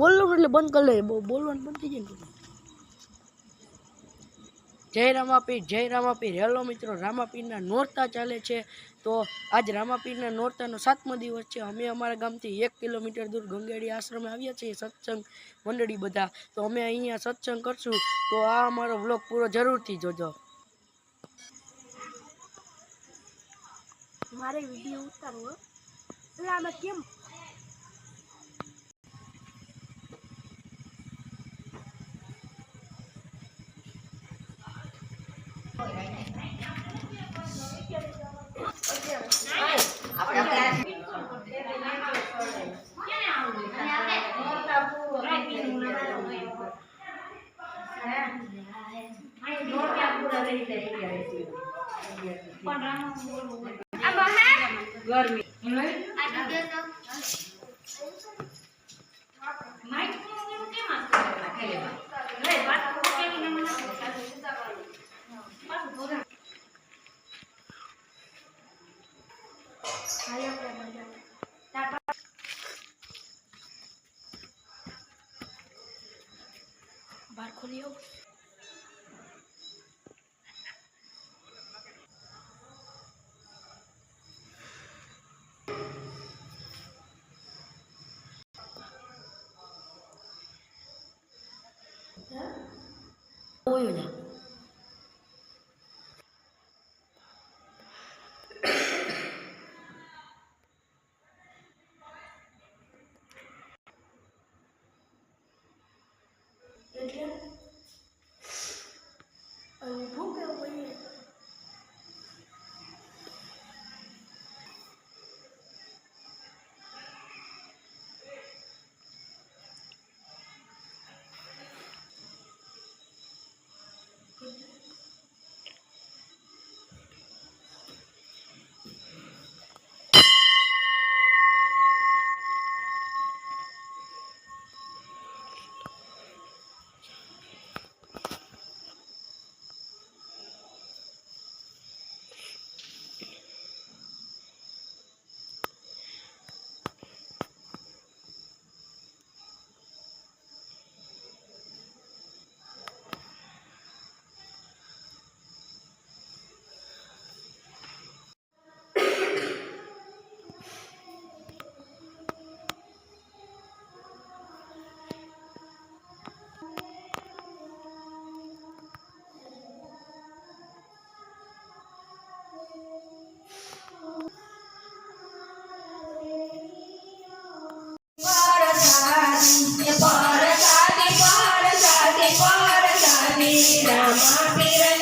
બોલવાનું એટલે બંધ કરી લે બોલવાનું બંધ થઈ જાય ને જય રામાપીર જય રામાપીર. હેલો મિત્રો, રામાપીરના નોરતા ચાલે છે. તો આજ રામાપીરના નોરતાનો સાતમો દિવસ છે. અમે અમારા ગામથી એક કિલોમીટર દૂર ગંગેડી આશ્રમે આવ્યા છીએ. સત્સંગ મંડળી બધા. તો અમે અહીંયા સત્સંગ કરશું. તો આ અમારો વ્લોગ પૂરો જરૂરથી જોજો. મારે વીડિયો ઉતારવો એટલે આમાં કેમ બહાર? 没有了。再见。I'm Rama, Rama,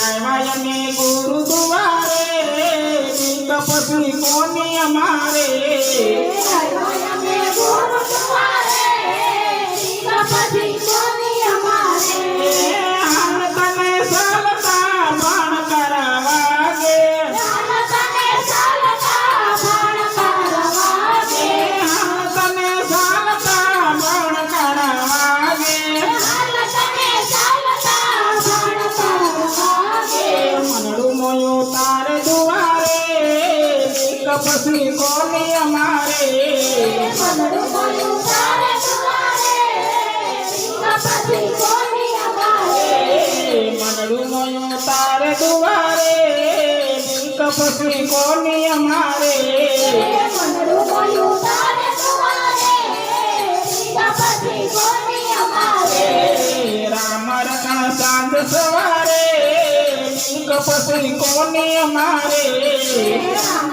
અમારે ગુરુ દ્વારે પત્ની કોની અમારે? સવારે કોની તો